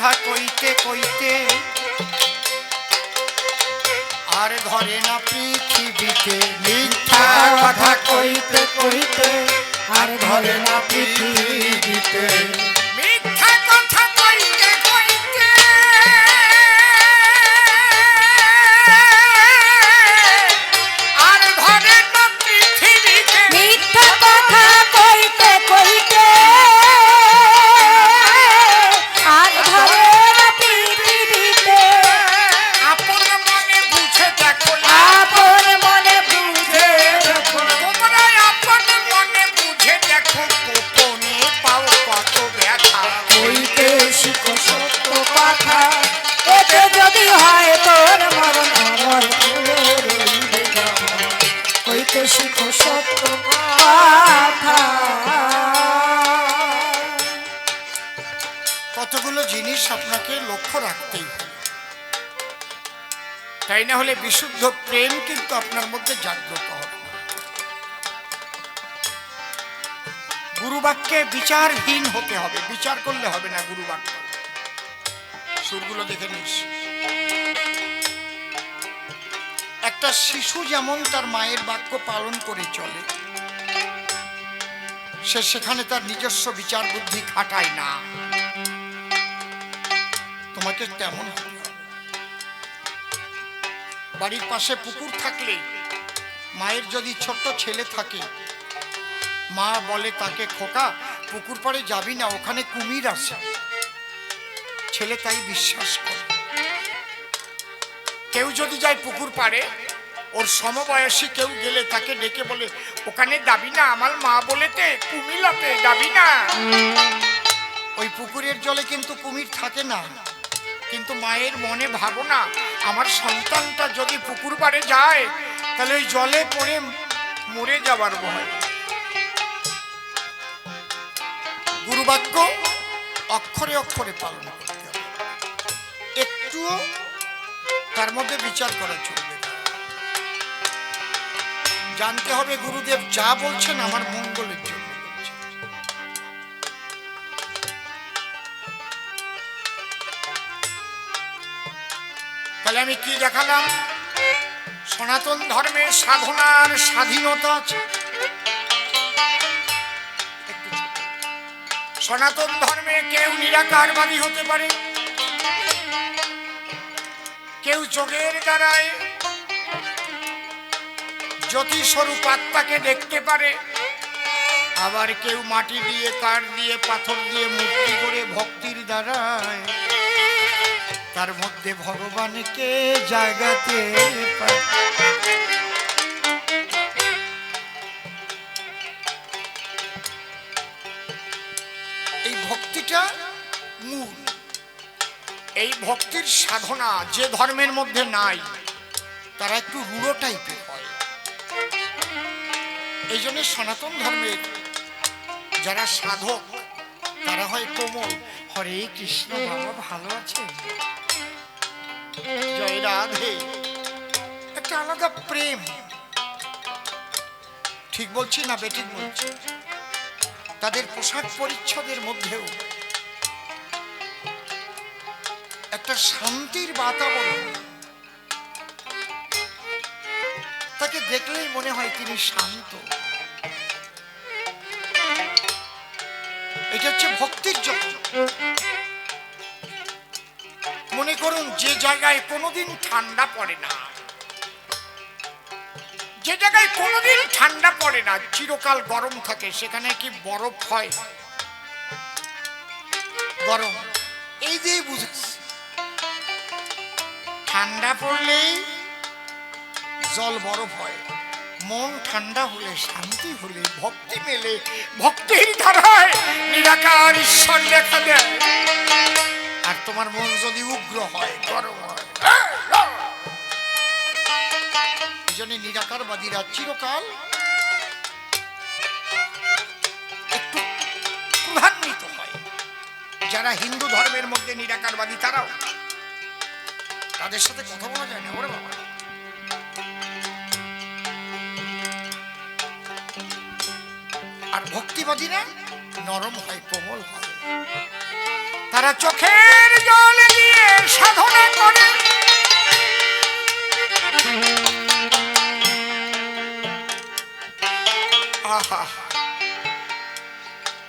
কথা কইতে কইতে আর ধরে না পৃথিবীতে মিথ্যা কথা কইতে কইতে আর ধরে না পৃথিবীতে কতগুলো জিনিস আপনাকে লক্ষ্য রাখতেই তাই না হলে বিশুদ্ধ প্রেম কিন্তু আপনার মধ্যে জাগ্রত হবে। গুরুবাক্যে বিচারহীন হতে হবে, বিচার করলে হবে না গুরুবাক্য। সুরগুলো দেখে নিস একটা শিশু যেমন তার মায়ের বাক্য পালন করে চলে, সে সেখানে তার নিজস্ব বিচার বুদ্ধি খাটায় না। তোমাকে তেমন বাড়ির পাশে পুকুর থাকলে মায়ের যদি ছোট্ট ছেলে থাকে মা বলে তাকে খোকা পুকুর পাড়ে যাবি না ওখানে কুমির আছে। ছেলে তাই বিশ্বাস করে। কেউ যদি যায় পুকুর পাড়ে ওর সমবয়সী কেউ গেলে তাকে ডেকে বলে ওখানে যাবি না আমার মা বলেতে কুমিলাতে যাবি না। ওই পুকুরের জলে কিন্তু কুমির থাকে না। কিন্তু মায়ের মনে ভাবনা, আমার সন্তানটা যদি পুকুর পাড়ে যায়, তাহলে ওই জলে পড়ে মরে যাবার ভয়। গুরুবাক্য অক্ষরে অক্ষরে পালন করতে হবে। একটুও তার মধ্যে বিচার করা চলবে জানতে হবে গুরুদেব যা বলছেন আমার মঙ্গলের তাহলে আমি কি দেখালাম? সনাতন ধর্মের সাধনার স্বাধীনতা আছে। সনাতন ধর্মে কেউ নিরাকারবাদী হতে পারে। কেউ যোগের দ্বারায় জ্যোতিস্বরূপ আত্মাকে দেখতে পারে। আবার কেউ মাটি দিয়ে, কাঠ দিয়ে, পাথর দিয়ে, মূর্তি করে ভক্তির দ্বারায় তার মধ্যে ভগবানকে জাগাতে এই ভক্তিটা মূল। এই ভক্তির সাধনা যে ধর্মের মধ্যে নাই, তারা একটু রুড়ো টাইপের হয়। এই জন্য সনাতন ধর্মের যারা সাধক, তারা হয় কোমল। হরে কৃষ্ণ, বাবা ভালো আছে জয় রাধে একটা আলাদা প্রেম। ঠিক বলছি না বেঠিক বলছি? তাদের পোশাক পরিচ্ছদের মধ্যেও একটা শান্তির বাতাবরণ। তাকে দেখলেই মনে হয় তিনি শান্ত। এটা হচ্ছে ভক্তির জগৎ মনে করুন, যে জায়গায় কোনোদিন ঠান্ডা পড়ে না। যে জায়গায় কোনোদিন ঠান্ডা পড়ে না, চিরকাল গরম থাকে, সেখানে কি বরফ হয়? গরম। এই দিয়ে বুঝেছি। ঠান্ডা পড়লেই জল বরফ হয়। মন ঠান্ডা হলে, শান্তি হলে, ভক্তি মেলে, ভক্তির ধারায় নিরাকার ঈশ্বর দেখা দেয়। আর তোমার মন যদি উগ্র হয়, গরম হয়। নিরাকারবাদীরা চিরকাল যারা হিন্দু ধর্মের মধ্যে নিরাকারবাদী, তারাও তাদের সাথে কথা বলা যায় না, ওরে বাবা। আর ভক্তিবাদীরা নরম হয় কোমল হয়। তারা চোখের জল দিয়ে সাধনা করে।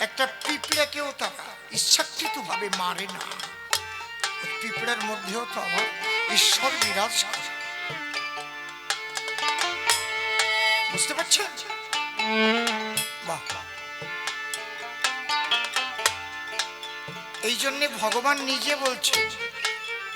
একটা পিঁপড়াকেও তারা ইচ্ছাকৃত ভাবে মারে না। পিঁপড়ার মধ্যেও তো আমার ঈশ্বর বিরাজ করে। বুঝতে পারছেন? বাহ। এই জন্য ভগবান নিজে বলছে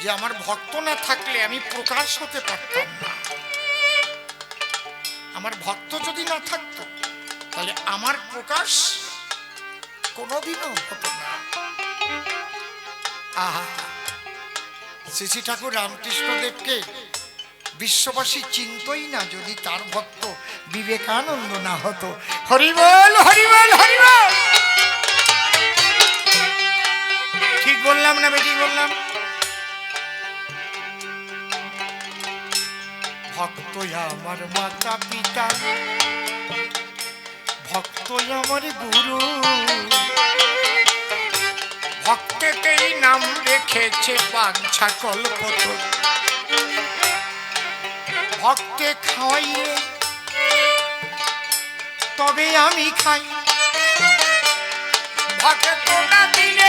যে আমার ভক্ত না থাকলে আমি প্রকাশ হতে পারতাম না। আমার ভক্ত যদি না থাকতো, তাহলে আমার প্রকাশ কোনোদিনও হতো না। আহা শ্রী ঠাকুর রামকৃষ্ণদেবকে বিশ্ববাসী চিন্তই না যদি তার ভক্ত বিবেকানন্দ না হতো। হরিবল হরিবল হরিবল! ঠিক বললাম না বেটি বললাম? ভক্ত আমার মাতা পিতা, ভক্ত আমার গুরু। ভক্তেতেই নাম রেখেছে পাঞ্ছা কল্পত। ভক্তে খাওয়াইয়ে তবে আমি খাই। ভক্ত না দিলে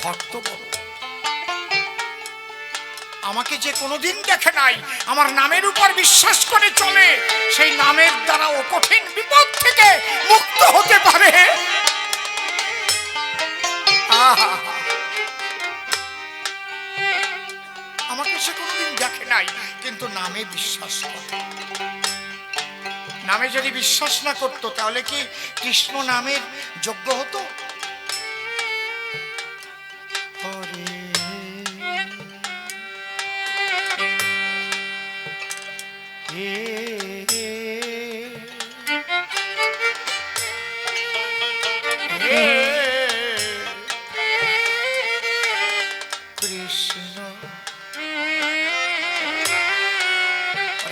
ভক্ত বড় আমাকে যে কোনোদিন দেখে নাই, আমার নামের উপর বিশ্বাস করে চলে, সেই নামের দ্বারা ও কঠিন বিপদ থেকে মুক্ত হতে পারে! আমাকে সে কোনোদিন দেখে নাই, কিন্তু নামে বিশ্বাস করে। নামে যদি বিশ্বাস না করতো, তাহলে কি কৃষ্ণ নামের যোগ্য হতো?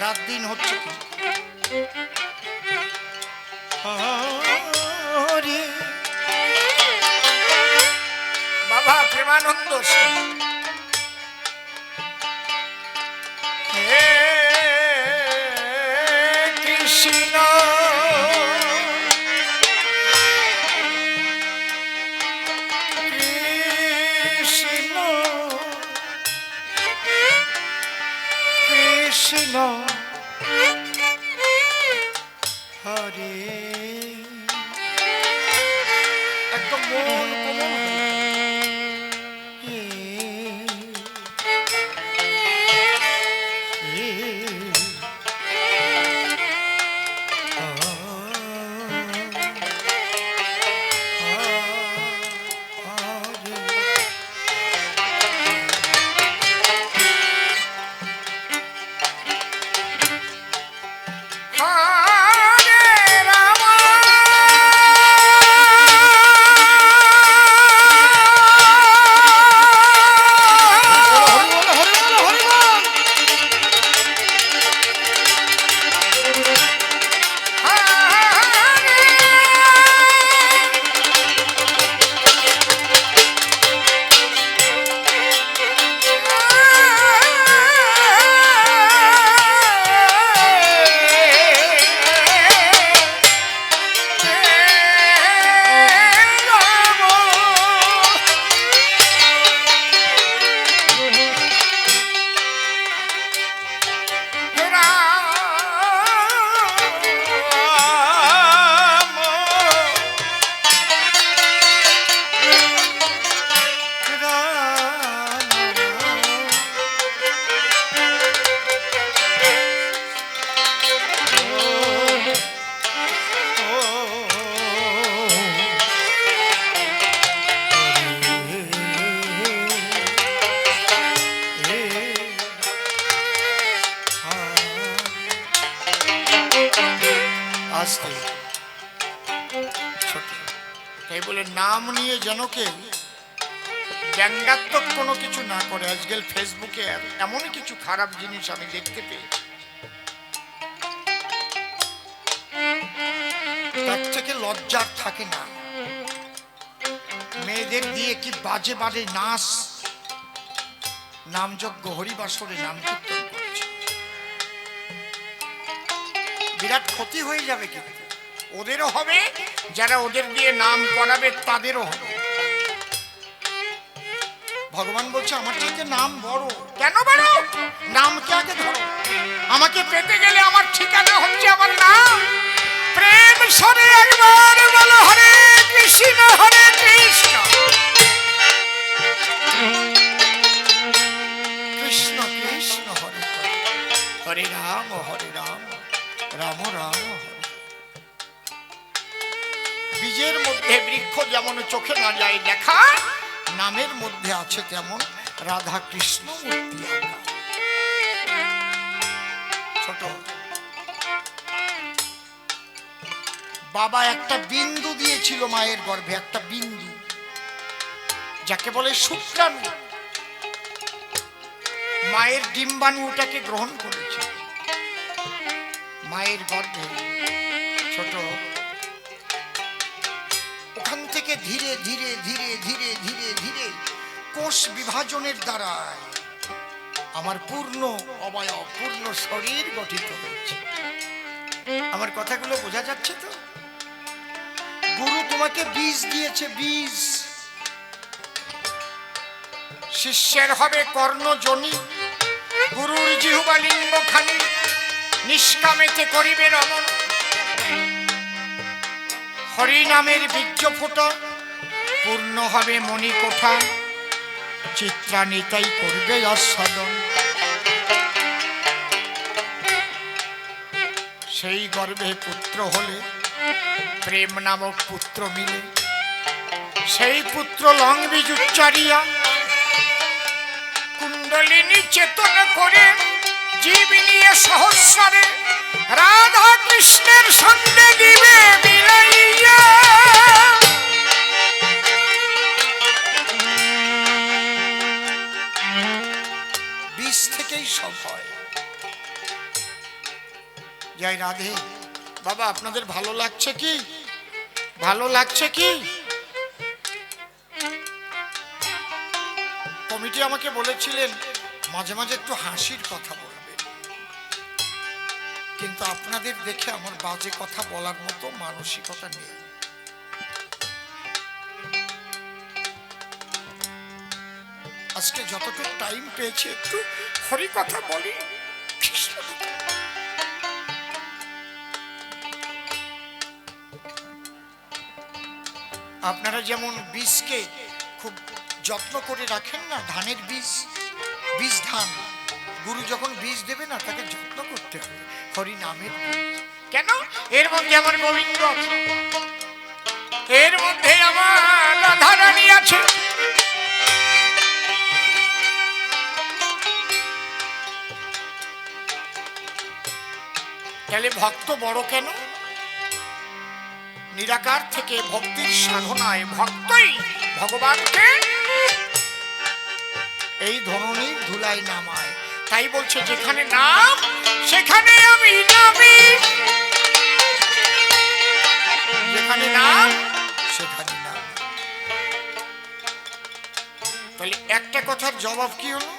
রাত দিন হচ্ছে বাবা প্রেমানন্দ। হে হরে একদম মন আসতে। তাই বলে নাম নিয়ে যেন কেউ ব্যঙ্গাত্মক কোনো কিছু না করে আজকাল ফেসবুকে এমন কিছু খারাপ জিনিস আমি দেখতে পেয়েছি তার থেকে লজ্জার থাকে না। মেয়েদের দিয়ে কি বাজে বাজে নাচ? নামযজ্ঞ হরিবাসরে নাম করতে বিরাট ক্ষতি হয়ে যাবে কিন্তু ওদেরও হবে, যারা ওদের দিয়ে নাম করাবে, তাদেরও হবে। ভগবান বলছে, আমার চাইতে নাম বড় কেন বড় নামকে আগে ধরো? আমাকে পেতে গেলে আমার ঠিকানা হচ্ছে আমার নাম। প্রেম সরে একবার বলো, হরে কৃষ্ণ হরে কৃষ্ণ। কৃষ্ণ কৃষ্ণ, হরে হরে রাম হরে রাম। রাম রাম বীজের মধ্যে বৃক্ষ যেমন চোখে না যায় দেখা নামের মধ্যে আছে তেমন রাধা কৃষ্ণ মূর্তি ছোট। বাবা একটা বিন্দু দিয়েছিল মায়ের গর্ভে, একটা বিন্দু, যাকে বলে শুক্রাণু। মায়ের ডিম্বাণু ওটাকে গ্রহণ করেছে। মায়ের গর্ভে ছোট। ওখান থেকে ধীরে ধীরে ধীরে ধীরে ধীরে ধীরে কোষ বিভাজনের দ্বারা আমার পূর্ণ অবয়ব, পূর্ণ শরীর গঠিত হয়েছে। আমার কথাগুলো বোঝা যাচ্ছে তো? গুরু তোমাকে বীজ দিয়েছে, বীজ। শিষ্যের হবে কর্ণজনী, গুরুর জিহুবা লিঙ্গ খানি নিষ্কামেতে করিবে রমন হরিনামের বীর্য ফোটা, পূর্ণ হবে মণিকোঠা। চিত্রানিতাই করবে আস্বাদন সেই গর্ভে পুত্র হলে, প্রেম নামক পুত্র মিলে। সেই পুত্র লং বীজ উচ্চারিয়া, কুণ্ডলিনী চেতন করে জীব নিয়ে সহস্রে রাধা কৃষ্ণের সঙ্গে দিবে মিলাইয়া। বীজ থেকেই সব হয়। জয় রাধে। বাবা, আপনাদের ভালো লাগছে কি? ভালো লাগছে কি? কমিটি আমাকে বলেছিলেন, মাঝে মাঝে একটু হাসির কথা বলবেন কিন্তু আপনাদের দেখে আমার বাজে কথা বলার মতো মানসিকতা নেই। আজকে যতটুকু টাইম পেয়েছি, একটু হরি কথা বলি। আপনারা যেমন বীজকে খুব যত্ন করে রাখেন না, ধানের বীজ বীজ ধান গুরু যখন বীজ দেবে না, তাকে যত্ন করতে হবে। হরি নামের কেন? এর মধ্যে আমার গোবিন্দ এর মধ্যে আমার রাধা রানী আছে। তাহলে ভক্ত বড় কেন? নিরাকার থেকে ভক্তির সাধনায় ভক্তই ভগবানকে এই ধরনের ধুলাই নামায়। তাই বলছে, যেখানে নাম, সেখানে আমি নামি। যেখানে নাম, সেখানে নাম। তাহলে একটা কথার জবাব কি হলো?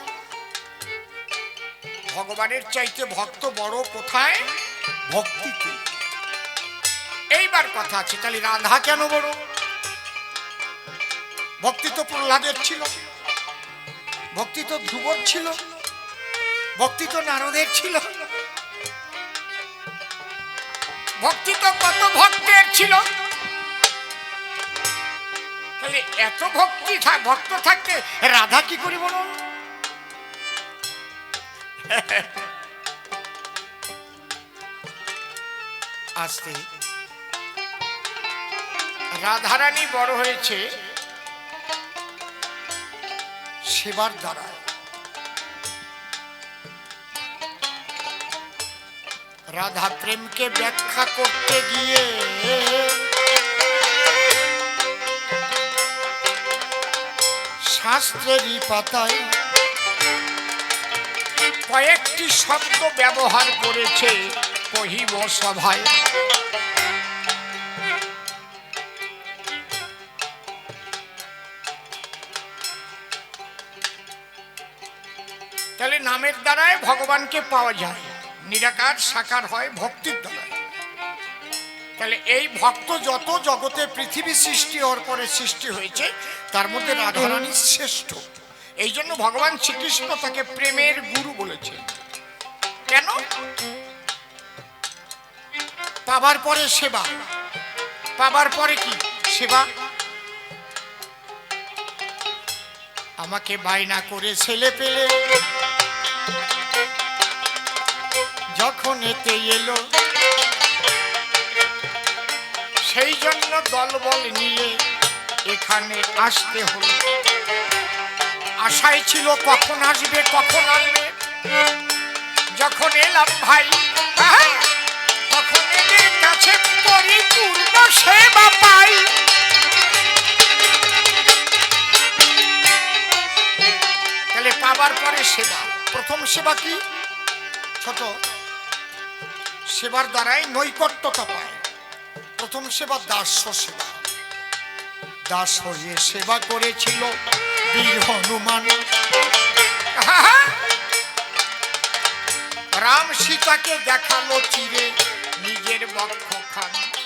ভগবানের চাইতে ভক্ত বড় কোথায়? ভক্তিতে। এইবার কথা আছে, তাহলে রাধা কেন বড়? ভক্তি তো প্রহ্লাদের ছিল। ভক্তি তো ধ্রুবর ছিল। ভক্তি তো নারদের ছিল। ভক্তি তো কত ভক্তের ছিল। তাহলে এত ভক্তি ভক্ত থাকতে রাধা কি করি বলুন? আসতে। রাধারানী বড় হয়েছে, সেবার দ্বারায়। রাধা প্রেমকে ব্যাখ্যা করতে গিয়ে শাস্ত্রেরই পাতায় কয়েকটি শব্দ ব্যবহার করেছে কহিব সভায়। তাহলে নামের দ্বারাই ভগবানকে পাওয়া যায়। নিরাকার, সাকার হয়, ভক্তির দ্বারায় তাহলে এই ভক্ত যত জগতে পৃথিবী সৃষ্টি হওয়ার পরে সৃষ্টি হয়েছে, তার মধ্যে রাধারানী শ্রেষ্ঠ। এই জন্য ভগবান শ্রীকৃষ্ণ তাকে প্রেমের গুরু বলেছে কেন? পাবার পরে সেবা। পাবার পরে কি? সেবা। আমাকে বায়না করে ছেলে পেলে। যখন এতে এলো সেই জন্য দলবল নিয়ে এখানে আসতে হলো। আশায় ছিল কখন আসবে কখন আসবে যখন এলাম ভাই আহা, তখন এদের কাছে পরিপূর্ণ সেবা পাই। তাহলে পাবার পরে সেবা। প্রথম সেবা কি? ছোট সেবার দ্বারাই নৈকট্যতা পায় প্রথম সেবা দাস্য সেবা। দাস হয়ে সেবা করেছিল বীর হনুমান। রাম সীতাকে দেখাল চিরে নিজের বক্ষ খান।